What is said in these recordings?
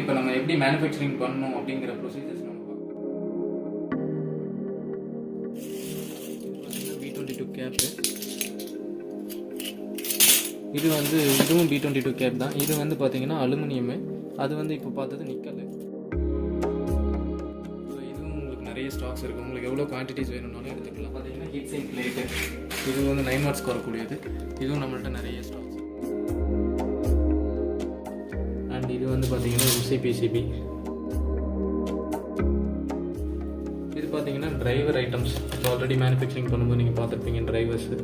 இப்போ நம்ம எப்படி மேனுஃபேக்சரிங் பண்ணணும் அப்படிங்கிற ப்ரொசீஜர்ஸ் நம்ம பி டுவெண்ட்டி டூ கேப்பு இது வந்து இதுவும் பி டுவெண்ட்டி டூ கேப் தான். இது வந்து பார்த்தீங்கன்னா அலுமினியமு. அது வந்து இப்போ பார்த்தது நிக்கல். ஸோ இதுவும் உங்களுக்கு நிறைய ஸ்டாக்ஸ் இருக்குது உங்களுக்கு எவ்வளோ குவான்டிட்டிஸ் வேணும்னாலும் எடுத்துக்கலாம். பார்த்தீங்கன்னா ஹீட் சிங் பிளேட்டு இது வந்து நைன் வாட்ஸ்க்கு வரக்கூடியது இதுவும் நம்மள்ட்ட நிறைய ஸ்டாக்ஸ் இது வந்து பார்த்தீங்கன்னா சிபிசிபி இது பார்த்தீங்கன்னா டிரைவர் ஐட்டம்ஸ் இப்போ ஆல்ரெடி மேனுஃபேக்சரிங் பண்ணும்போது நீங்கள் பார்த்துருப்பீங்க டிரைவர்ஸு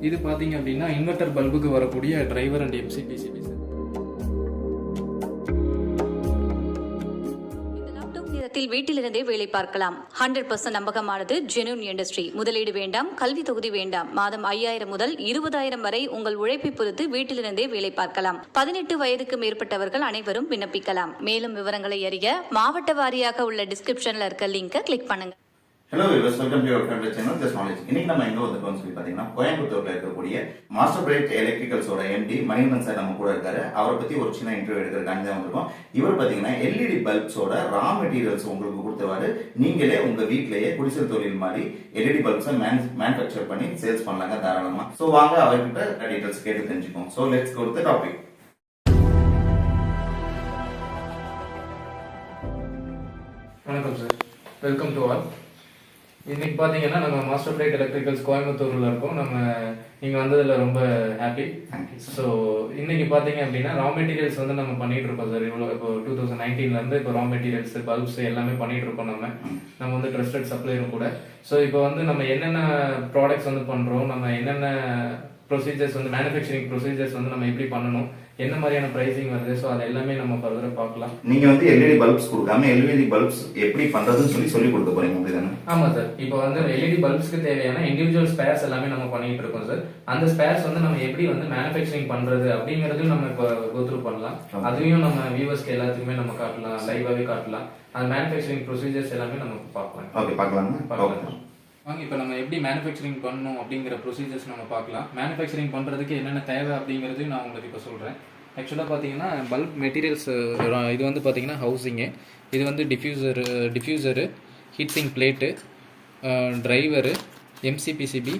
இது பார்த்தீங்க அப்படின்னா இன்வெர்டர் பல்புக்கு வரக்கூடிய டிரைவர் அண்ட் எம்சிபிசிபி வீட்டிலிருந்தே வேலை பார்க்கலாம். ஹண்ட்ரட் பர்சன்ட் நம்பகமானது ஜெனூன் இண்டஸ்ட்ரி முதலீடு வேண்டாம் கல்வி தொகுதி வேண்டாம். மாதம் ஐயாயிரம் முதல் இருபதாயிரம் வரை உங்கள் உழைப்பை பொறுத்து வீட்டிலிருந்தே வேலை பார்க்கலாம். பதினெட்டு வயதுக்கு மேற்பட்டவர்கள் அனைவரும் விண்ணப்பிக்கலாம். மேலும் விவரங்களை அறிய மாவட்ட வாரியாக உள்ள டிஸ்கிரிப்ஷன்ல இருக்க லிங்கை கிளிக் பண்ணுங்க. Hello viewers welcome to your channel just knowledge இன்னைக்கு நம்ம எங்க வந்திருக்கோம்னு சொல்லி பாத்தீங்கன்னா கோயம்புத்தூர்ல இருக்கக்கூடிய மாஸ்டர் பிரைட் எலக்ட்ரிக்கல்ஸோட எம்டி மணிவன் சார் நம்ம கூட இருக்காரு. அவரை பத்தி ஒரு சின்ன இன்டர்வியூ எடுக்கிறதுக்காண்டி தான் வந்திருக்கோம். இவர் பாத்தீங்கன்னா எல்இடி பல்ப்ஸோட ரா மெட்டீரியல்ஸ் உங்களுக்கு கொடுத்தவாறு நீங்களே உங்க வீட்லயே குடிசல் தொழில் மாதிரி எல்இடி பல்ப்ஸை மேனுஃபேக்சர் பண்ணி சேல்ஸ் பண்ணலாங்க தாராளமா. சோ வாங்க அவர்கிட்ட டீட்டெயில்ஸ் கேட்டு தெரிஞ்சுக்கோம் சோ லெட்ஸ் கோ டாபிக் வணக்கம் சார் வெல்கம் டு ஆல் இன்னைக்கு பார்த்தீங்கன்னா நம்ம மாஸ்டர் பிளேட் எலக்ட்ரிக்கல்ஸ் கோயம்புத்தூரில் இருக்கோம். நம்ம நீங்கள் வந்ததில் ரொம்ப ஹாப்பி ஸோ இன்னைக்கு பார்த்தீங்க அப்படின்னா ரா மெட்டீரியல்ஸ் வந்து நம்ம பண்ணிட்டு இருக்கோம் சார் இவ்வளோ இப்போ டூ தௌசண்ட் நைன்டீன்லேருந்து இப்போ ரா மெட்டீரியல்ஸ் பல்ப்ஸ் எல்லாமே பண்ணிட்டு இருக்கோம் நம்ம. நம்ம வந்து ட்ரஸ்டட் சப்ளையரும் கூட. ஸோ இப்போ வந்து நம்ம என்னென்ன ப்ராடக்ட்ஸ் வந்து பண்ணுறோம் நம்ம என்னென்ன ப்ரொசீஜர்ஸ் வந்து மேனுஃபேக்சரிங் ப்ரொசீஜர்ஸ் வந்து நம்ம எப்படி பண்ணணும் என்ன மாதிரியான ப்ரைசிங் வருது? ஸோ அது எல்லாமே நம்ம ஃபர்தராக பார்க்கலாம். நீங்க வந்து எல்இடி பல்ப்ஸ் கொடுக்காம எல்இடி பல்ப்ஸ் எப்படி பண்றதுன்னு சொல்லி சொல்லி கொடுக்க போறீங்க அப்படிதானே ஆமா சார் இப்போ வந்து எல்இடி பல்ப்ஸ்க்கு தேவையான இண்டிவிஜுவல் ஸ்பேர்ஸ் எல்லாமே நம்ம பண்ணிட்டு இருக்கோம் சார் அந்த ஸ்பேர்ஸ் வந்து நம்ம எப்படி வந்து மேனுஃபேக்சரிங் பண்றது அப்படிங்கறதையும் நம்ம இப்போ கோத்ரூ பண்ணலாம். அதையும் நம்ம வியூவர்ஸ்க்கு எல்லாத்துக்குமே நம்ம காட்டலாம் லைவாவே காட்டலாம். அந்த மேனுஃபேக்சரிங் ப்ரொசீஜர்ஸ் எல்லாமே நம்ம பார்க்கலாம். ஓகே பார்க்கலாமா? பார்க்கலாம். வாங்க இப்போ நம்ம எப்படி மேனுஃபேக்சரிங் பண்ணணும் அப்படிங்கிற ப்ரொசீஜர்ஸ் நம்ம பார்க்கலாம். மேனுஃபேக்சரிங் பண்ணுறதுக்கு என்னென்ன தேவை அப்படிங்கிறதையும் நான் உங்களுக்கு இப்போ சொல்கிறேன் ஆக்சுவலாக பார்த்தீங்கன்னா பல்ப் மெட்டீரியல்ஸ் இது வந்து பார்த்தீங்கன்னா ஹவுசிங்கு இது வந்து diffuser diffuser heating plate driver MCPCB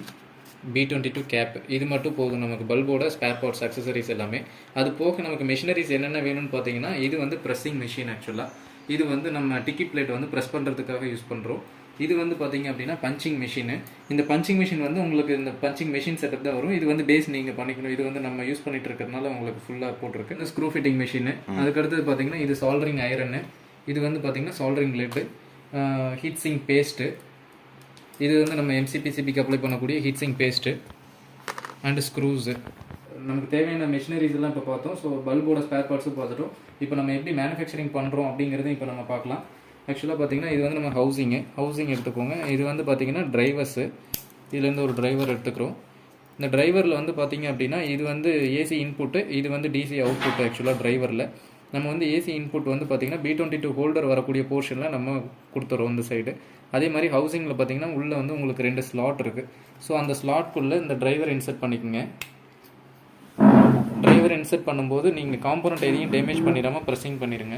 B twenty two cap இது மட்டும் போதும் நமக்கு. பல்போட ஸ்பேர் பார்ட்ஸ் அக்சசரிஸ் எல்லாமே. அது போக நமக்கு மிஷினரிஸ் என்னென்ன வேணும்னு பார்த்தீங்கன்னா இது வந்து ப்ரெஸ்ஸிங் மிஷின் ஆக்சுவலாக இது வந்து நம்ம டிக்கி பிளேட் வந்து ப்ரெஸ் பண்ணுறதுக்காக யூஸ் பண்ணுறோம் இது வந்து பார்த்தீங்க அப்படின்னா பஞ்சிங் மிஷின் இந்த பஞ்சிங் மிஷின் வந்து உங்களுக்கு இந்த பஞ்சிங் மிஷின் செட்டப் தான் வரும். இது வந்து பேஸ் நீங்கள் பண்ணிக்கணும். இது வந்து நம்ம யூஸ் பண்ணிட்டு இருக்கிறதுனால உங்களுக்கு ஃபுல்லாக போட்டிருக்கு. இந்த ஸ்க்ரூ ஃபிட்டிங் மிஷின் அதுக்கடுத்தது பார்த்தீங்கன்னா இது சால்டரிங் ஐரனு இது வந்து பார்த்தீங்கன்னா soldering lead heat sink paste இது வந்து நம்ம எம்சிபிசிபிக்கு அப்ளை பண்ணக்கூடிய heat sink paste and screws நமக்கு தேவையான மெஷினரிஸ் எல்லாம் இப்போ பார்த்தோம். ஸோ பல்போட ஸ்பேர் பார்ட்ஸும் பார்த்துட்டோம் இப்போ நம்ம எப்படி மேனுஃபேக்சரிங் பண்ணுறோம் அப்படிங்கிறதையும் இப்போ நம்ம பார்க்கலாம். ஆக்சுவலாக பார்த்தீங்கன்னா இது வந்து நம்ம ஹவுசிங்கு ஹவுசிங் எடுத்துக்கோங்க. இது வந்து பார்த்தீங்கன்னா டிரைவர்ஸு இதுலேருந்து ஒரு டிரைவர் எடுத்துக்கிறோம். இந்த டிரைவரில் வந்து பார்த்தீங்க அப்படின்னா இது வந்து ஏசி இன்புட்டு இது வந்து டிசி அவுட்புட் ஆக்சுவலாக டிரைவரில் நம்ம வந்து ஏசி இன்புட் வந்து பார்த்தீங்கன்னா பி டுவெண்ட்டி டூ ஹோல்டர் வரக்கூடிய போர்ஷனில் நம்ம கொடுத்துறோம் இந்த சைடு அதே மாதிரி ஹவுசிங்கில் பார்த்தீங்கன்னா உள்ளே வந்து உங்களுக்கு ரெண்டு ஸ்லாட் இருக்குது ஸோ அந்த ஸ்லாட்குள்ளே இந்த டிரைவர் இன்சர்ட் பண்ணிக்கோங்க. டிரைவர் இன்சர்ட் பண்ணும்போது நீங்கள் காம்பனண்ட் எதையும் டேமேஜ் பண்ணிடாமல் ப்ரெஸ்ஸிங் பண்ணிடுங்க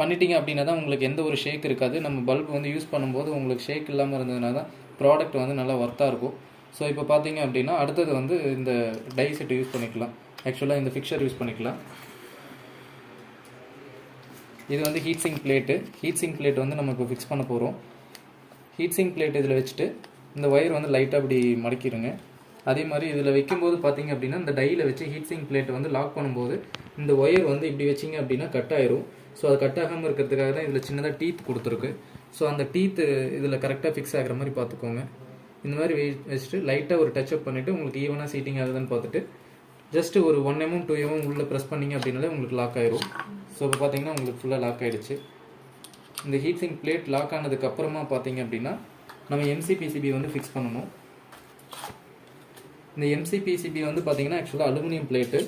பண்ணிட்டீங்க அப்படின்னா தான் உங்களுக்கு எந்த ஒரு ஷேக் இருக்காது. நம்ம பல்ப் வந்து யூஸ் பண்ணும்போது உங்களுக்கு ஷேக் இல்லாமல் இருந்ததுனா தான் ப்ராடக்ட் வந்து நல்லா ஒர்த்தாக இருக்கும். ஸோ இப்போ பார்த்தீங்க அப்படின்னா அடுத்தது வந்து இந்த டை செட் யூஸ் பண்ணிக்கலாம். ஆக்சுவலாக இந்த ஃபிக்சர் யூஸ் பண்ணிக்கலாம். இது வந்து heat sink plate heat sink plate வந்து நம்ம இப்போ ஃபிக்ஸ் பண்ண போகிறோம் ஹீட் சிங் பிளேட் இதில் வச்சுட்டு இந்த ஒயர் வந்து லைட்டாக அப்படி மடக்கிடுங்க. அதே மாதிரி இதில் வைக்கும்போது பார்த்தீங்க அப்படின்னா இந்த டையில் வச்சு ஹீட் சிங் பிளேட் வந்து லாக் பண்ணும்போது இந்த ஒயர் வந்து இப்படி வச்சிங்க அப்படின்னா கட் ஆயிரும். ஸோ அது கட் ஆகாமல் இருக்கிறதுக்காக தான் இதில் சின்னதாக டீத் கொடுத்துருக்கு. ஸோ அந்த டீத்து இதில் கரெக்டாக ஃபிக்ஸ் ஆகிற மாதிரி பார்த்துக்கோங்க இந்த மாதிரி வே- வச்சுட்டு லைட்டாக ஒரு டச் அப் பண்ணிவிட்டு உங்களுக்கு ஈவனாக சீட்டிங் ஆகுதுன்னு பார்த்துட்டு ஜஸ்ட் ஒரு one MM mm, two MM mm உள்ளே ப்ரெஸ் பண்ணிங்க அப்படின்னாலே உங்களுக்கு லாக் ஆயிரும். ஸோ இப்போ பார்த்தீங்கன்னா உங்களுக்கு ஃபுல்லாக லாக் ஆகிடுச்சு இந்த ஹீட் சிங் பிளேட் லாக் ஆனதுக்கப்புறமா பார்த்தீங்க அப்படின்னா நம்ம எம்சிபிசிபி வந்து ஃபிக்ஸ் பண்ணணும். இந்த எம்சிபிசிபி வந்து பார்த்தீங்கன்னா ஆக்சுவலாக அலுமினியம் பிளேட்டு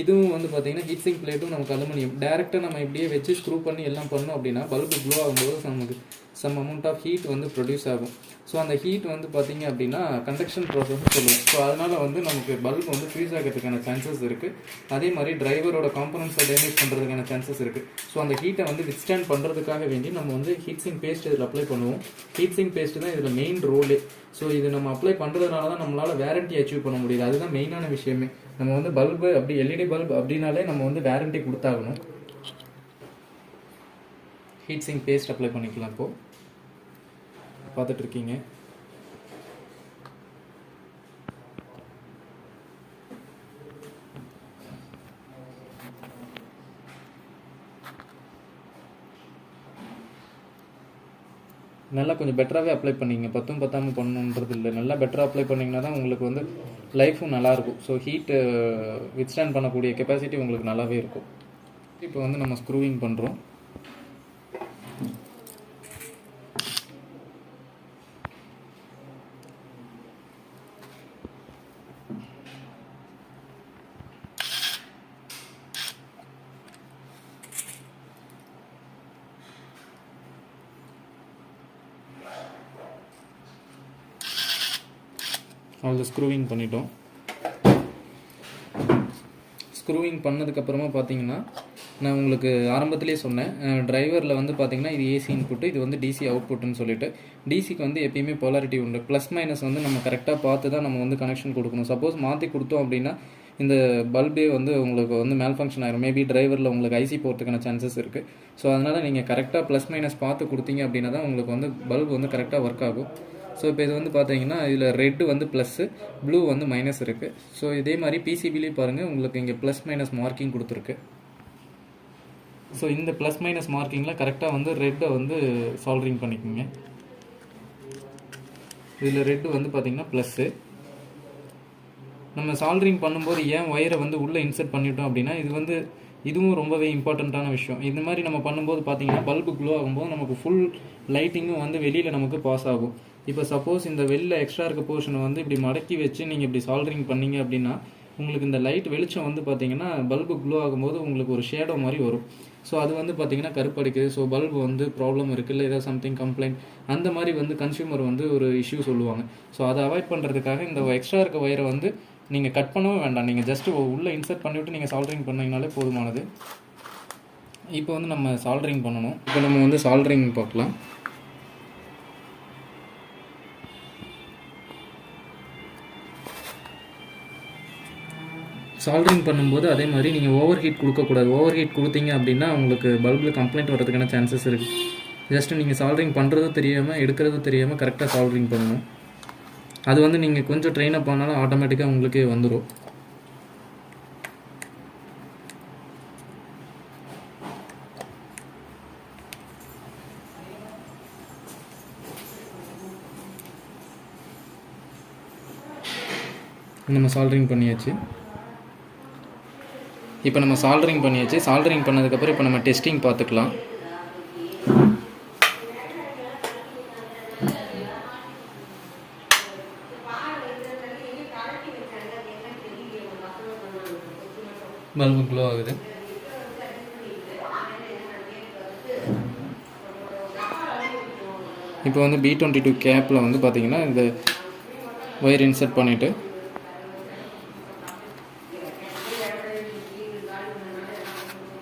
இதுவும் வந்து பார்த்தீங்கன்னா ஹீட் சிங் பிளேட்டும் நமக்கு அலுமினியம் டேரெக்டாக நம்ம இப்படியே வச்சு ஸ்க்ரூ பண்ணி எல்லாம் பண்ணோம் அப்படின்னா பல்பு க்ளோ ஆகும்போது நமக்கு சம் அமௌண்ட் ஆஃப் ஹீட் வந்து ப்ரொடியூஸ் ஆகும். ஸோ அந்த ஹீட் வந்து பார்த்திங்க அப்படின்னா கண்டக்ஷன் ப்ராசஸ் சொல்லுவோம். ஸோ அதனால் வந்து நமக்கு பல்ப் வந்து ஃப்ரீஸ் ஆகிறதுக்கான சான்சஸ் இருக்குது அதே மாதிரி டிரைவரோட காம்பனன்ஸை டேமேஜ் பண்ணுறதுக்கான சான்சஸ் இருக்குது ஸோ அந்த ஹீட்டை வந்து வித்ஸ்டாண்ட் பண்ணுறதுக்காக வேண்டி நம்ம வந்து ஹீட் சிங் பேஸ்ட் இதில் அப்ளை பண்ணுவோம். ஹீட் சிங் பேஸ்ட் தான் இதில் மெயின் ரோலே ஸோ இது நம்ம அப்ளை பண்ணுறதுனால தான் நம்மளால் வேரண்டி அச்சீவ் பண்ண முடியுது. அதுதான் மெயினான விஷயமே. நம்ம வந்து பல்பு அப்படி எல்இடி பல்ப் அப்படின்னாலே நம்ம வந்து வேரண்டி கொடுத்தாகணும். ஹீட் சிங் பேஸ்ட் அப்ளை பண்ணிக்கலாம் இப்போது பார்த்துட்ருக்கீங்க நல்லா கொஞ்சம் பெட்டராகவே அப்ளை பண்ணிங்க. பத்தும் பத்தாமல் பண்ணணுன்றது இல்லை நல்லா பெட்டராக அப்ளை பண்ணிங்கன்னா தான் உங்களுக்கு வந்து லைஃபும் நல்லாயிருக்கும் ஸோ ஹீட்டு வித்ஸ்டாண்ட் பண்ணக்கூடிய கெப்பாசிட்டி உங்களுக்கு நல்லாவே இருக்கும். இப்போ வந்து நம்ம ஸ்க்ரூவிங் பண்ணுறோம் அவ்வளோ ஸ்க்ரூவிங் பண்ணிட்டோம். ஸ்க்ரூவிங் பண்ணதுக்கப்புறமா பார்த்தீங்கன்னா நான் உங்களுக்கு ஆரம்பத்திலே சொன்னேன் டிரைவரில் வந்து பார்த்தீங்கன்னா இது ஏசி இன்புட்டு இது வந்து டிசி அவுட்புட்னு சொல்லிட்டு. டிசிக்கு வந்து எப்பயுமே போலாரிட்டி உண்டு. ப்ளஸ் மைனஸ் வந்து நம்ம கரெக்டாக பார்த்து தான் நம்ம வந்து கனெக்ஷன் கொடுக்கணும். சப்போஸ் மாற்றி கொடுத்தோம் அப்படின்னா இந்த பல்பே வந்து உங்களுக்கு வந்து மேல் ஃபங்க்ஷன் ஆயிரும் மேபி டிரைவரில் உங்களுக்கு ஐசி போகிறதுக்கான சான்சஸ் இருக்குது ஸோ அதனால் நீங்கள் கரெக்டாக ப்ளஸ் மைனஸ் பார்த்து கொடுத்தீங்க அப்படின்னா தான் உங்களுக்கு வந்து பல்ப் வந்து கரெக்டாக ஒர்க் ஆகும். ஸோ இப்போ இது வந்து பார்த்தீங்கன்னா இதில் ரெட்டு வந்து ப்ளஸ்ஸு ப்ளூ வந்து மைனஸ் இருக்குது ஸோ இதே மாதிரி பிசிபிலையும் பாருங்கள் உங்களுக்கு இங்கே ப்ளஸ் மைனஸ் மார்க்கிங் கொடுத்துருக்கு. ஸோ இந்த ப்ளஸ் மைனஸ் மார்க்கிங்கில் கரெக்டாக வந்து ரெட்டை வந்து சால்ட்ரிங் பண்ணிக்கோங்க. இதில் ரெட்டு வந்து பார்த்திங்கன்னா ப்ளஸ்ஸு நம்ம சால்ட்ரிங் பண்ணும்போது ஏன் ஒயரை வந்து உள்ளே இன்சர்ட் பண்ணிட்டோம் அப்படின்னா இது வந்து இதுவும் ரொம்பவே இம்பார்ட்டண்ட்டான விஷயம். இந்த மாதிரி நம்ம பண்ணும்போது பார்த்தீங்கன்னா பல்பு க்ளோ ஆகும்போது நமக்கு ஃபுல் லைட்டிங்கும் வந்து வெளியில் நமக்கு பாஸ் ஆகும். இப்போ சப்போஸ் இந்த வெளில எக்ஸ்ட்ரா இருக்க போர்ஷனை வந்து இப்படி மடக்கி வச்சு நீங்கள் இப்படி சால்ட்ரிங் பண்ணீங்க அப்படின்னா உங்களுக்கு இந்த லைட் வெளிச்சம் வந்து பார்த்தீங்கன்னா பல்பு க்ளோ ஆகும்போது உங்களுக்கு ஒரு ஷேடோ மாதிரி வரும். ஸோ அது வந்து பார்த்தீங்கன்னா கருப்படிக்குது. ஸோ பல்பு வந்து ப்ராப்ளம் இருக்குது இல்லை ஏதாவது சம்திங் கம்ப்ளைண்ட் அந்த மாதிரி வந்து கன்சியூமர் வந்து ஒரு இஷ்யூ சொல்லுவாங்க. ஸோ அதை அவாய்ட் பண்ணுறதுக்காக இந்த எக்ஸ்ட்ரா இருக்க ஒயரை வந்து நீங்கள் கட் பண்ணவும் வேண்டாம். நீங்கள் ஜஸ்ட் உள்ளே இன்சர்ட் பண்ணிவிட்டு நீங்கள் சால்ட்ரிங் பண்ணிங்கனாலே போதுமானது. இப்போ வந்து நம்ம சால்ட்ரிங் பண்ணணும். இப்போ நம்ம வந்து சால்ட்ரிங் பார்க்கலாம். சால்ட்ரிங் பண்ணும்போது அதே மாதிரி நீங்கள் ஓவர் ஹீட் கொடுக்கக்கூடாது. ஓவர் ஹீட் கொடுத்தீங்க அப்படின்னா உங்களுக்கு பல்பில் கம்ப்ளைண்ட் வரதுக்கான சான்சஸ் இருக்குது ஜஸ்ட்டு நீங்கள் சால்ட்ரிங் பண்ணுறதும் தெரியாமல் எடுக்கிறதும் தெரியாமல் கரெக்டாக சால்ட்ரிங் பண்ணணும். அது வந்து நீங்கள் கொஞ்சம் ட்ரெயின் அப் ஆனாலும் ஆட்டோமேட்டிக்காக உங்களுக்கே வந்துடும் நம்ம சால்ட்ரிங் பண்ணியாச்சு. இப்போ நம்ம சால்டரிங் பண்ணியாச்சு. சால்டரிங் பண்ணதுக்கப்புறம் இப்போ நம்ம டெஸ்டிங் பார்த்துக்கலாம். பல்பு க்ளோ ஆகுது. இப்போ வந்து பி டுவெண்ட்டி டூ கேப்பில் வந்து பார்த்தீங்கன்னா இந்த ஒயர் இன்சர்ட் பண்ணிவிட்டு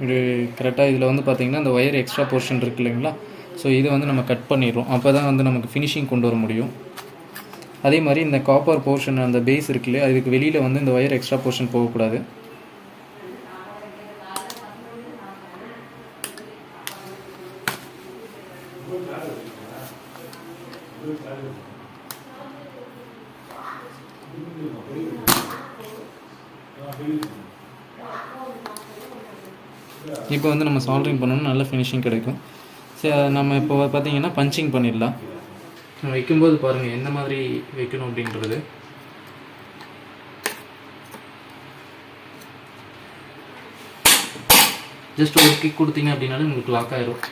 இது கரெக்டாக இதில் வந்து பார்த்திங்கன்னா இந்த ஒயர் எக்ஸ்ட்ரா போர்ஷன் இருக்குது இல்லைங்களா? ஸோ இதை வந்து நம்ம கட் பண்ணிடுறோம். அப்போ தான் வந்து நமக்கு ஃபினிஷிங் கொண்டு வர முடியும். அதே மாதிரி இந்த காப்பர் போர்ஷன் அந்த பேஸ் இருக்கு இல்லையா? அதுக்கு வெளியில் வந்து இந்த ஒயர் எக்ஸ்ட்ரா போர்ஷன் போகக்கூடாது. இப்போ வந்து நம்ம சால்ட்ரிங் பண்ணோம்னா நல்ல ஃபினிஷிங் கிடைக்கும். சரி நம்ம இப்போ பார்த்தீங்கன்னா பஞ்சிங் பண்ணிடலாம். நம்ம வைக்கும்போது பாருங்கள் எந்த மாதிரி வைக்கணும் அப்படின்றது. ஜஸ்ட் ஒரு கிக் கொடுத்தீங்க அப்படின்னாலும் உங்களுக்கு லாக் ஆயிரும்.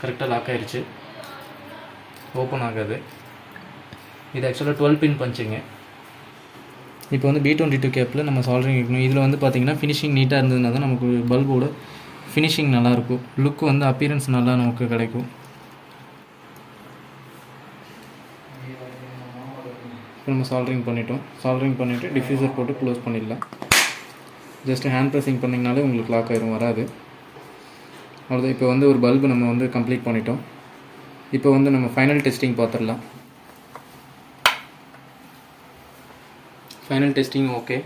கரெக்டாக லாக் ஆயிடுச்சு ஓப்பன் ஆகாது. இது ஆக்சுவலாக டுவெல் பின் பஞ்சுங்க இப்போ வந்து பி டுவெண்ட்டி டூ கேப்பில் நம்ம சால்ரிங் வைக்கணும் இதில் வந்து பார்த்தீங்கன்னா ஃபினிஷிங் நீட்டாக இருந்ததுனா தான் நமக்கு பல்போட ஃபினிஷிங் நல்லாயிருக்கும் லுக் வந்து அப்பியரன்ஸ் நல்லா நமக்கு கிடைக்கும். இப்போ நம்ம சால்ரிங் பண்ணிட்டோம். சால்ரிங் பண்ணிவிட்டு டிஃப்யூசர் போட்டு க்ளோஸ் பண்ணிடலாம். ஜஸ்ட் ஹேண்ட் ப்ரெஸிங் பண்ணிங்கனாலே உங்களுக்கு லாக் ஆயிரும் வராது. அவ்வளோதான் இப்போ வந்து ஒரு பல்பு நம்ம வந்து கம்ப்ளீட் பண்ணிட்டோம். இப்போ வந்து நம்ம ஃபைனல் டெஸ்டிங் பார்த்துடலாம். ஃபைனல் டெஸ்டிங் ஓகே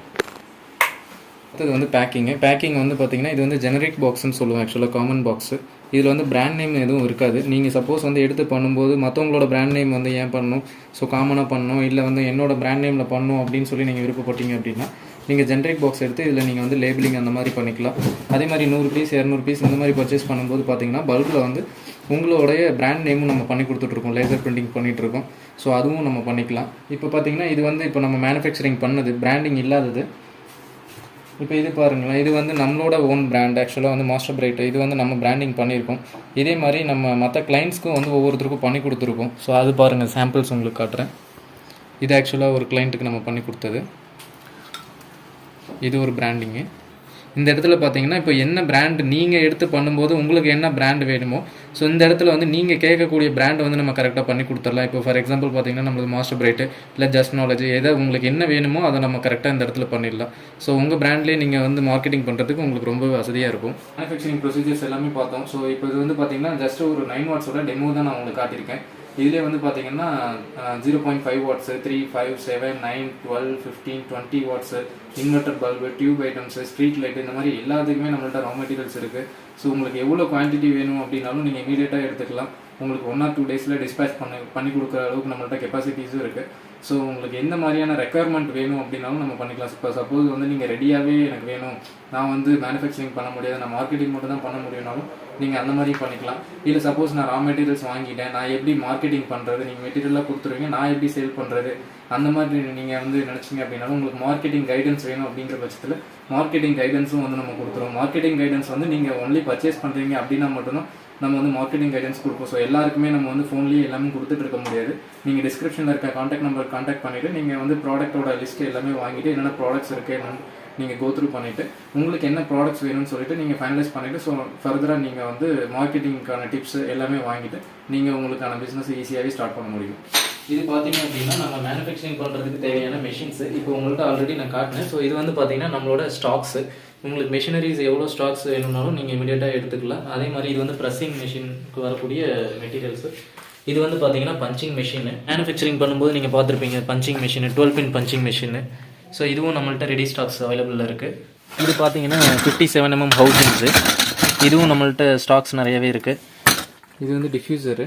அடுத்தது வந்து பேக்கிங்கு பேக்கிங் வந்து பார்த்தீங்கன்னா இது வந்து ஜெனரிக் பாக்ஸ்னு சொல்லுவோம் ஆக்சுவலாக காமன் பாக்ஸு இதில் வந்து பிராண்ட் நேம் எதுவும் இருக்காது. நீங்கள் சப்போஸ் வந்து எடுத்து பண்ணும்போது மற்றவங்களோட பிராண்ட் நேம் வந்து ஏன் பண்ணணும்? ஸோ காமனாக பண்ணணும் இல்லை வந்து என்னோட பிராண்ட் நேமில் பண்ணணும் அப்படின்னு சொல்லி நீங்கள் விருப்பப்பட்டீங்க அப்படின்னா நீங்கள் ஜென்ரிக் பாக்ஸ் எடுத்து இதில் நீங்கள் வந்து லேபிளிங் அந்த மாதிரி பண்ணிக்கலாம். அதே மாதிரி நூறு பீஸ் இரநூறு பீஸ் இந்த மாதிரி பர்ச்சேஸ் பண்ணும்போது பார்த்தீங்கன்னா பல்பில் வந்து உங்களுடைய பிராண்ட் நேமும் நம்ம பண்ணி கொடுத்துட்ருக்கோம். லேசர் பிரிண்டிங் பண்ணிகிட்ருக்கோம் ஸோ அதுவும் நம்ம பண்ணிக்கலாம். இப்போ பார்த்தீங்கன்னா இது வந்து இப்போ நம்ம மேனுஃபேக்சரிங் பண்ணது. பிராண்டிங் இல்லாதது. இப்போ இது பாருங்களேன். இது வந்து நம்மளோட ஓன் பிராண்ட் ஆக்சுவலாக வந்து மாஸ்டர் பிரைட் இது வந்து நம்ம பிராண்டிங் பண்ணியிருக்கோம். இதே மாதிரி நம்ம மற்ற கிளைண்ட்ஸ்க்கும் வந்து ஒவ்வொருத்தருக்கும் பண்ணி கொடுத்துருக்கோம். ஸோ அது பாருங்கள் சாம்பிள்ஸ் உங்களுக்கு காட்டுறேன். இது ஆக்சுவலாக ஒரு கிளைண்ட்டுக்கு நம்ம பண்ணி கொடுத்தது. இது ஒரு பிராண்டிங்கு இந்த இடத்துல பார்த்தீங்கன்னா இப்போ என்ன பிராண்ட் நீங்கள் எடுத்து பண்ணும்போது உங்களுக்கு என்ன பிராண்ட் வேணுமோ ஸோ இந்த இடத்துல வந்து நீங்கள் கேட்கக்கூடிய பிராண்ட் வந்து நம்ம கரெக்டாக பண்ணி கொடுத்துடலாம். இப்போ ஃபார் எக்ஸாம்பிள் பார்த்தீங்கன்னா நம்மளுக்கு மாஸ்டர் பிரைட்டு இல்லை ஜஸ்ட் நாலேஜ் எதை உங்களுக்கு என்ன வேணுமோ அதை நம்ம கரெக்டாக இந்த இடத்துல பண்ணிடலாம். ஸோ உங்கள் பிராண்ட்லேயே நீங்கள் வந்து மார்க்கெட்டிங் பண்ணுறதுக்கு உங்களுக்கு ரொம்ப வசதியாக இருக்கும். மேனுஃபேக்சரிங் ப்ரொசீஜர்ஸ் எல்லாமே பார்த்தோம். ஸோ இப்போ இது வந்து பார்த்தீங்கன்னா ஜஸ்ட் ஒரு நைன் வாட்ஸோட டெமோ தான் நான் உங்களுக்கு காட்டியிருக்கேன். இதுலேயே வந்து பார்த்தீங்கன்னா zero point five watts three five seven nine twelve fifteen twenty watts inverter bulb tube items street light இந்த மாதிரி எல்லாத்துக்குமே நம்மள்ட்ட ரா மெட்டீரியல்ஸ் இருக்குது ஸோ உங்களுக்கு எவ்வளோ குவான்டிட்டி வேணும் அப்படின்னாலும் நீங்கள் இமீடியட்டாக எடுத்துக்கலாம். உங்களுக்கு ஒன் ஆர் டூ டேஸில் டிஸ்பேச் பண்ணி பண்ணி கொடுக்குற அளவுக்கு நம்மள்ட்ட கெப்பாசிட்டிஸும் இருக்குது ஸோ உங்களுக்கு எந்த மாதிரியான ரெக்குயர்மெண்ட் வேணும் அப்படின்னாலும் நம்ம பண்ணிக்கலாம். இப்போ சப்போஸ் வந்து நீங்கள் ரெடியாகவே எனக்கு வேணும். நான் வந்து மேனுஃபேக்சரிங் பண்ண முடியாது. நான் மார்க்கெட்டிங் மட்டும் தான் பண்ண முடியும்னாலும் நீங்கள் அந்த மாதிரி பண்ணிக்கலாம். இல்லை சப்போஸ் நான் ரா மெட்டீரியல்ஸ் வாங்கிட்டேன். நான் எப்படி மார்க்கெட்டிங் பண்ணுறது நீங்கள் மெட்டீரியலாக கொடுத்துருவீங்க. நான் எப்படி சேல் பண்ணுறது அந்த மாதிரி நீங்கள் வந்து நினச்சிங்க அப்படின்னாலும் உங்களுக்கு மார்க்கெட்டிங் கைடன்ஸ் வேணும் அப்படிங்கிற பட்சத்தில் மார்க்கெட்டிங் கைடன்ஸும் வந்து நம்ம கொடுத்துருவோம் மார்க்கெட்டிங் கைடன்ஸ் வந்து நீங்கள் ஒன்லி பர்ச்சேஸ் பண்ணுறீங்க அப்படின்னா மட்டும்தான் நம்ம வந்து மார்க்கெட்டிங் கைடன்ஸ் கொடுப்போம். ஸோ எல்லாருக்குமே நம்ம வந்து ஃபோன்லேயே எல்லாமே கொடுத்துட்டு இருக்க முடியாது. நீங்கள் டிஸ்கிரிப்ஷனில் இருக்க காண்டாக்ட் நம்பர் காண்டாக்ட் பண்ணிவிட்டு நீங்கள் வந்து ப்ராடக்ட்டோட லிஸ்ட் எல்லாமே வாங்கிட்டு என்னென்ன ப்ராடக்ட்ஸ் இருக்குது என்னென்னு நீங்கள் கோ த்ரூ பண்ணிவிட்டு உங்களுக்கு என்ன ப்ராடக்ட்ஸ் வேணும்னு சொல்லிட்டு நீங்கள் ஃபைனலைஸ் பண்ணிவிட்டு ஸோ ஃபர்தராக நீங்கள் வந்து மார்க்கெட்டிங்க்கான டிப்ஸ் எல்லாமே வாங்கிட்டு நீங்கள் உங்களுக்கான பிஸ்னஸ் ஈஸியாகவே ஸ்டார்ட் பண்ண முடியும். இது பார்த்தீங்க அப்படின்னா நம்ம மேனுஃபேக்சரிங் பண்ணுறதுக்கு தேவையான மிஷின்ஸ் இப்போ உங்கள்கிட்ட ஆல்ரெடி நான் காட்டினேன். ஸோ இது வந்து பார்த்தீங்கன்னா நம்மளோட ஸ்டாக்ஸு உங்களுக்கு மிஷினரிஸ் எவ்வளோ ஸ்டாக்ஸ் வேணும்னாலும் நீங்கள் இமீடியட்டாக எடுத்துக்கலாம். அதே மாதிரி இது வந்து ப்ரெஸ்ஸிங் மிஷினுக்கு வரக்கூடிய மெட்டீரியல்ஸு இது வந்து பார்த்தீங்கன்னா பஞ்சிங் மிஷின் மேனுஃபேக்சரிங் பண்ணும்போது நீங்கள் பார்த்துருப்பீங்க punching machine twelve pin punching machine so இதுவும் நம்மள்ட்ட ரெடி ஸ்டாக்ஸ் அவைலபிளில் இருக்குது இது பார்த்தீங்கன்னா ஃபிஃப்டி செவன் எம்எம் ஹவுசிங்ஸு இதுவும் நம்மள்ட்ட ஸ்டாக்ஸ் நிறையவே இருக்குது இது வந்து டிஃப்யூசரு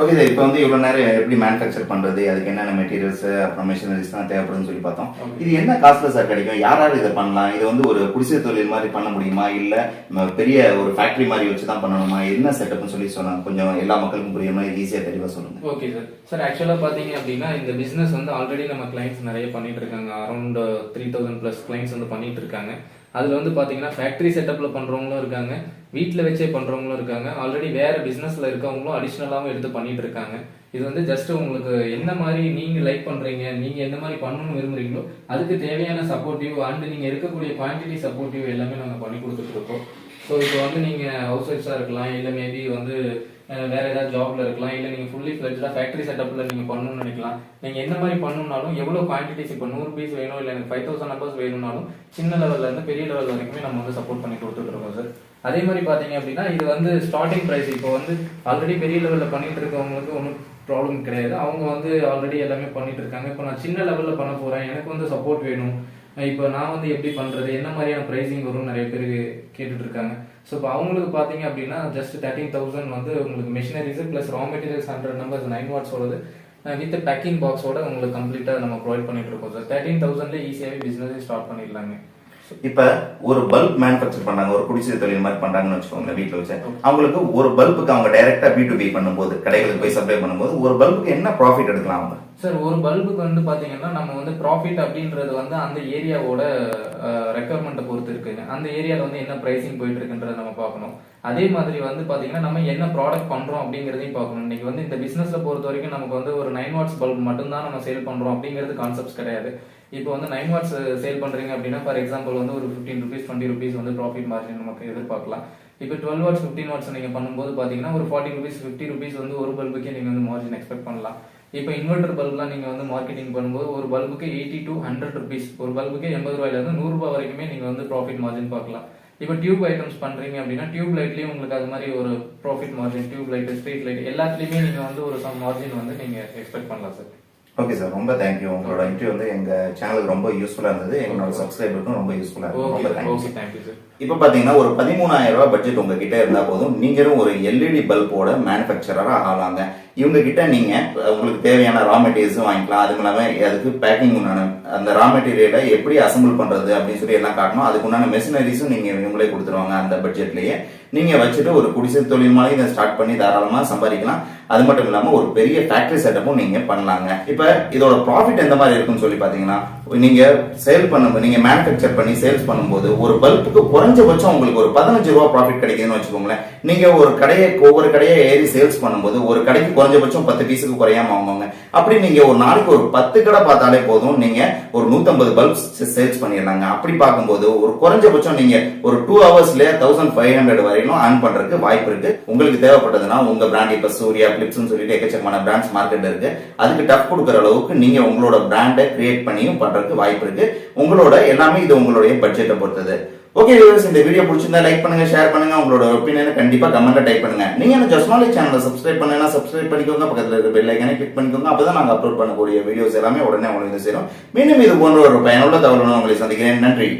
ஓகே சார் இப்போ வந்து இவ்வளோ நேரம் எப்படி மேனுஃபேக்சர் பண்ணுறது அதுக்கு என்னென்ன மெட்டீரியல்ஸ் அப்புறம் மிஷினரிஸ் தான் தேவைப்படும்னு சொல்லி பார்த்தோம். இது என்ன காஸ்ட்ல சார் கிடைக்கும்? யார் யார் இதை பண்ணலாம்? இது வந்து ஒரு குடிசை தொழில் மாதிரி பண்ண முடியுமா? இல்லை பெரிய ஒரு ஃபேக்டரி மாதிரி வச்சு தான் பண்ணணுமா? என்ன செட்டப்னு சொல்லி சொன்னாங்க. கொஞ்சம் எல்லா மக்களுக்கும் புரியுற மாதிரி ஈஸியாக தெளிவாக சொல்லுங்க. ஓகே சார் சார் ஆக்சுவலாக பார்த்தீங்க அப்படின்னா இந்த பிஸ்னஸ் வந்து ஆல்ரெடி நம்ம கிளைண்ட்ஸ் நிறைய பண்ணிட்டு இருக்காங்க. Around three thousand plus clients வந்து பண்ணிட்டு இருக்காங்க. அதில் வந்து பார்த்தீங்கன்னா ஃபேக்ட்ரி செட்டப்பில் பண்ணுறவங்களும் இருக்காங்க. வீட்டில் வச்சே பண்ணுறவங்களும் இருக்காங்க. ஆல்ரெடி வேறு பிஸ்னஸில் இருக்கவங்களும் அடிஷ்னலாகவும் எடுத்து பண்ணிட்டு இருக்காங்க. இது வந்து ஜஸ்ட் உங்களுக்கு என்ன மாதிரி நீங்கள் லைக் பண்ணுறீங்க நீங்கள் எந்த மாதிரி பண்ணணும்னு விரும்புகிறீங்களோ அதுக்கு தேவையான சப்போர்ட்டிவ் அண்ட் நீங்கள் இருக்கக்கூடிய குவான்டிட்டி சப்போர்ட்டிவ் எல்லாமே நாங்கள் பண்ணி கொடுத்துட்டு இருக்கோம். ஸோ இப்போ வந்து நீங்கள் ஹவுஸ் ஒய்ஃப்ஸாக இருக்கலாம் இல்லை மேபி வந்து வேறு வேற ஏதாவது ஜாப்ல இருக்கலாம் இல்லை நீங்கள் ஃபுல்லி ஃபிளெஜ்டாக ஃபேக்ட்ரி செட்டப்பில் நீங்கள் பண்ணணும்னு நினைக்கலாம். நீங்கள் என்ன மாதிரி பண்ணணும்னாலும் எவ்வளோ குவான்டிட்டிஸ் இப்போ நூறு பீஸ் வேணும் இல்லை எனக்கு ஃபைவ் தௌசண்ட் நம்பர்ஸ் வேணும்னாலும் சின்ன லெவல்ல இருந்து பெரிய லெவல் வரைக்குமே நம்ம வந்து சப்போர்ட் பண்ணி கொடுத்துட்டு இருக்கோம் சார் அதே மாதிரி பார்த்தீங்க அப்படின்னா இது வந்து ஸ்டார்டிங் ப்ரைஸ் இப்போ வந்து ஆல்ரெடி பெரிய லெவலில் பண்ணிட்டு இருக்கவங்களுக்கு ஒன்றும் ப்ராப்ளம் கிடையாது. அவங்க வந்து ஆல்ரெடி எல்லாமே பண்ணிட்டு இருக்காங்க. இப்போ நான் சின்ன லெவலில் பண்ண போகிறேன் எனக்கு வந்து சப்போர்ட் வேணும். இப்போ நான் வந்து எப்படி பண்ணுறது என்ன மாதிரியான ப்ரைஸிங் வரும்னு நிறைய பேர் கேட்டுட்டு இருக்காங்க. ஸோ இப்போ அவங்களுக்கு பார்த்தீங்க அப்படின்னா ஜஸ்ட் தேர்ட்டீன் தௌசண்ட் வந்து உங்களுக்கு machineries plus raw materials hundred numbers nine வாட்ஸோடது with packing பாக்ஸோட உங்களுக்கு கம்ப்ளீட்டாக நம்ம ப்ரொவைட் பண்ணிட்டு இருக்கோம். சார் தேர்ட்டீன் தௌசண்ட்லேயே ஈஸியாகவே பிஸ்னஸே ஸ்டார்ட் பண்ணிடலாங்க. இப்போ ஒரு பல்ப் மேனுஃபேக்சர் பண்ணாங்க ஒரு குடிசை தொழில் மாதிரி பண்றாங்கன்னு வச்சுக்கோங்க வீட்டில் வச்சு. அவங்களுக்கு ஒரு பல்புக்கு அவங்க டைரக்டா பி டு பி பண்ணும்போது கடைகளுக்கு போய் சப்ளை பண்ணும்போது ஒரு பல்புக்கு என்ன ப்ராஃபிட் எடுக்கலாம் அவங்க? சார் ஒரு பல்புக்கு வந்து பாத்தீங்கன்னா நம்ம வந்து ப்ராஃபிட் அப்படின்றது வந்து அந்த ஏரியாவோட ரெக்குவயர்மெண்ட்டை பொறுத்து இருக்குங்க அந்த ஏரியாவில் வந்து என்ன ப்ரைசிங் போயிட்டு இருக்குன்றதை நம்ம பார்க்கணும். அதே மாதிரி வந்து பாத்தீங்கன்னா நம்ம என்ன ப்ராடக்ட் பண்றோம் அப்படிங்கிறதையும் பார்க்கணும். இன்னைக்கு வந்து இந்த பிசினஸ்ல பொறுத்த வரைக்கும் நமக்கு வந்து ஒரு நைன் வாட்ஸ் பல்ப் மட்டும்தான் நம்ம சேல் பண்றோம் அப்படிங்கிறது கான்செப்ட்ஸ் கிடையாது. இப்போ வந்து நைன் வாட்ஸ் சேல் பண்றீங்க அப்படின்னா ஃபார் எக்ஸாம்பிள் வந்து ஒரு ஃபிஃப்டீன் ருபீஸ் டுவெண்ட்டி ருபீஸ் வந்து ப்ராஃபிட் மார்ஜின் நமக்கு எதிர்பார்க்கலாம். இப்போ டுவெல் வாட்ஸ் ஃபிஃப்டீன் வாட்ஸ் நீங்க பண்ணும்போது பாத்தீங்கன்னா ஒரு ஃபார்ட்டி ருபீஸ் ஃபிஃப்டி ருபீஸ் வந்து ஒரு பல்புக்கே நீங்க வந்து மார்ஜின் எக்ஸ்பெக்ட் பண்ணலாம். இப்போ இன்வெர்டர் பல்ப்லாம் நீங்க வந்து மார்க்கெட்டிங் பண்ணும்போது ஒரு பல்புக்கு எயிட்டி டு ஹண்ட்ரட் ருபீஸ் ஒரு பல்புக்கு எண்பது ரூபாயில இருந்து நூறு ரூபாய் வரைக்குமே நீங்க வந்து ப்ராஃபிட் மார்ஜின் பார்க்கலாம். இப்போ டியூப் ஐட்டம்ஸ் பண்றீங்க அப்படின்னா டியூப் லைட்லயும் உங்களுக்கு அது மாதிரி ஒரு profit margin tube light street light எல்லாத்துலயுமே நீங்க வந்து ஒரு சம் மார்ஜின் வந்து நீங்க எக்ஸ்பெக்ட் பண்ணலாம் சார் ஓகே சார் ரொம்ப தேங்க்யூ உங்களோட இன்டர்வியூ வந்து எங்க சேனலுக்கு ரொம்ப யூஸ்ஃபுல்லா இருந்தது. எங்களோட சப்ஸ்கிரைபருக்கும் ரொம்ப யூஸ்ஃபுல்லா இருந்தது. ரொம்ப தேங்க்யூ சார் இப்போ பாத்தீங்கன்னா ஒரு பதிமூணாயிரம் ரூபாய் பட்ஜெட் உங்ககிட்ட இருந்தா போதும். நீங்களும் ஒரு எல்இடி பல்போட மேனுஃபேக்சரரா ஆகலாங்க இவங்க கிட்ட நீங்க உங்களுக்கு தேவையான ரா மெட்டீரியல்ஸும் வாங்கிக்கலாம். அதுவும் இல்லாம அதுக்கு பேக்கிங் உண்டான அந்த ரா மெட்டீரியலை எப்படி அசம்பிள் பண்றது அப்படின்னு சொல்லி எல்லாம் காட்டணும். அதுக்கு உண்டான மெஷினரிஸும் நீங்க இவங்களே கொடுத்துருவாங்க அந்த பட்ஜெட்லயே நீங்க வச்சுட்டு ஒரு குடிசை தொழில் மாதிரி இதை ஸ்டார்ட் பண்ணி தாராளமா சம்பாதிக்கலாம். அது மட்டும் இல்லாம ஒரு பெரிய ஃபேக்டரி செட்டப்பும் நீங்க பண்ணலாங்க. இப்ப இதோட ப்ராஃபிட் எந்த மாதிரி இருக்குன்னு சொல்லி பாத்தீங்கன்னா நீங்க சேல் பண்ணும்போது நீங்க மேனுஃபேக்சர் பண்ணி சேல்ஸ் பண்ணும்போது ஒரு பல்புக்கு குறைஞ்சபட்சம் உங்களுக்கு ஒரு பதினஞ்சு ரூபா ப்ராஃபிட் கிடைக்குதுன்னு வச்சுக்கோங்களேன். நீங்க ஒரு கடையை ஒவ்வொரு கடையை ஏறி சேல்ஸ் பண்ணும்போது ஒரு கடைக்கு குறைஞ்சபட்சம் பத்து பீஸுக்கு குறையாம வாங்குவாங்க அப்படி நீங்க ஒரு நாளைக்கு ஒரு பத்து கடை பார்த்தாலே போதும் நீங்க ஒரு நூத்தம்பது பல்ப்ஸ் சேல்ஸ் பண்ணிடலாங்க. அப்படி பார்க்கும்போது ஒரு குறைஞ்சபட்சம் நீங்க ஒரு டூ ஹவர்ஸ்ல தௌசண்ட் ஃபைவ் ஹண்ட்ரட் வரையிலும் ஆன் பண்றதுக்கு வாய்ப்பு இருக்கு. உங்களுக்கு தேவைப்பட்டதுன்னா உங்க பிராண்ட் இப்ப சூர்யா பிளிப்ஸ்னு சொல்லிட்டு எக்கச்சக்கமான பிராண்ட்ஸ் மார்க்கெட் இருக்கு. அதுக்கு டஃப் கொடுக்குற அளவுக்கு நீங்க உங்களோட பிராண்டை கிரியேட் பண்ணியும் பண்றதுக்கு வாய்ப்பு இருக்கு. உங்களோட எல்லாமே இது உங்களுடைய பட்ஜெட்டை பொறுத்தது. ஓகே வியூவர்ஸ் இந்த வீடியோ பிடிச்சிருந்தா லைக் பண்ணுங்க ஷேர் பண்ணுங்க. உங்களோட ஒப்பீனியனை கண்டிப்பா கமெண்ட்ல டைப் பண்ணுங்க. நீங்க அந்த ஜஸ்ட் நாலேஜ் சேனலை சப்ஸ்கிரைப் பண்ணலனா சப்ஸ்கிரைப் பண்ணிக்கோங்க. பக்கத்துல இருக்க பெல் ஐக்கனை கிளிக் பண்ணிக்கோங்க. அப்பதான் நாங்க அப்லோட் பண்ணக்கூடிய வீடியோஸ் எல்லாமே உடனே உங்களுக்கு சேரும். மீண்டும் இது போன்ற ஒரு பயனுள்ள தகவலுடன் உங்களை சந்திக்கிறேன். நன்றி.